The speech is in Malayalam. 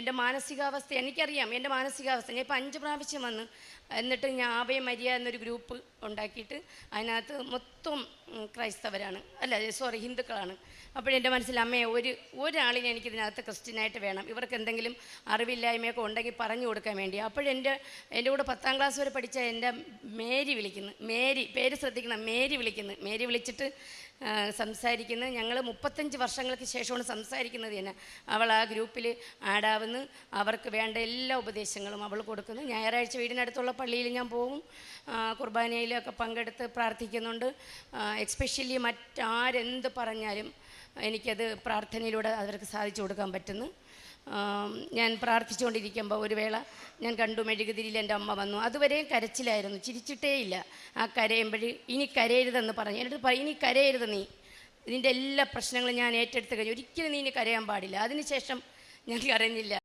എന്റെ മാനസികാവസ്ഥ എനിക്കറിയാം എന്റെ മാനസികാവസ്ഥ. ഞാൻ ഇപ്പം അഞ്ച് പ്രാവശ്യം വന്ന് എന്നിട്ട് ഞാൻ ആവയ മരിയ എന്നൊരു ഗ്രൂപ്പ് ഉണ്ടാക്കിയിട്ട് അതിനകത്ത് മൊത്തം ക്രൈസ്തവരാണ്. അല്ല സോറി ഹിന്ദുക്കളാണ്. അപ്പോഴെന്റെ മനസ്സിൽ അമ്മയെ ഒരു ഒരാളിനെ എനിക്കിതിനകത്ത് ക്രിസ്ത്യനായിട്ട് വേണം. ഇവർക്ക് എന്തെങ്കിലും അറിവില്ലായ്മയൊക്കെ ഉണ്ടെങ്കിൽ പറഞ്ഞു കൊടുക്കാൻ വേണ്ടി. അപ്പോഴെന്റെ എന്റെ കൂടെ പത്താം ക്ലാസ് വരെ പഠിച്ച എന്റെ മേരി വിളിക്കുന്നു. മേരി പേര് ശ്രദ്ധിക്കണം. മേരി വിളിക്കുന്നു. മേരി വിളിച്ചിട്ട് സംസാരിക്കുന്നത് സംസാരിക്കുന്നു. ഞങ്ങൾ മുപ്പത്തഞ്ച് വർഷങ്ങൾക്ക് ശേഷമാണ് സംസാരിക്കുന്നത് തന്നെ. അവൾ ആ ഗ്രൂപ്പിൽ ആഡാവുന്നു അവർക്ക് വേണ്ട എല്ലാ ഉപദേശങ്ങളും അവൾ കൊടുക്കുന്നു. ഞായറാഴ്ച വീടിനടുത്തുള്ള പള്ളിയിൽ ഞാൻ പോകും കുർബാനയിലൊക്കെ പങ്കെടുത്ത് പ്രാർത്ഥിക്കുന്നുണ്ട്. എക്സ്പെഷ്യലി മറ്റാരെന്ത് പറഞ്ഞാലും എനിക്കത് പ്രാർത്ഥനയിലൂടെ അവർക്ക് സാധിച്ചു കൊടുക്കാൻ പറ്റുന്നു. ഞാൻ പ്രാർത്ഥിച്ചുകൊണ്ടിരിക്കുമ്പോൾ ഒരു വേള ഞാൻ കണ്ടു മെഴുകുതിരിയിൽ എന്റെ അമ്മ വന്നു. അതുവരെയും കരച്ചിലായിരുന്നു ചിരിച്ചിട്ടേയില്ല ആ കരയുമ്പോൾ ഇനി കരയരുതെന്ന് പറഞ്ഞു. അടുത്ത് പറയും ഇനി കരയരുത് നീ. ഇതിന്റെ എല്ലാ പ്രശ്നങ്ങളും ഞാൻ ഏറ്റെടുത്ത് കഴിഞ്ഞു. ഒരിക്കലും നീ ഇനി കരയാൻ പാടില്ല. അതിനുശേഷം ഞാൻ കരഞ്ഞില്ല.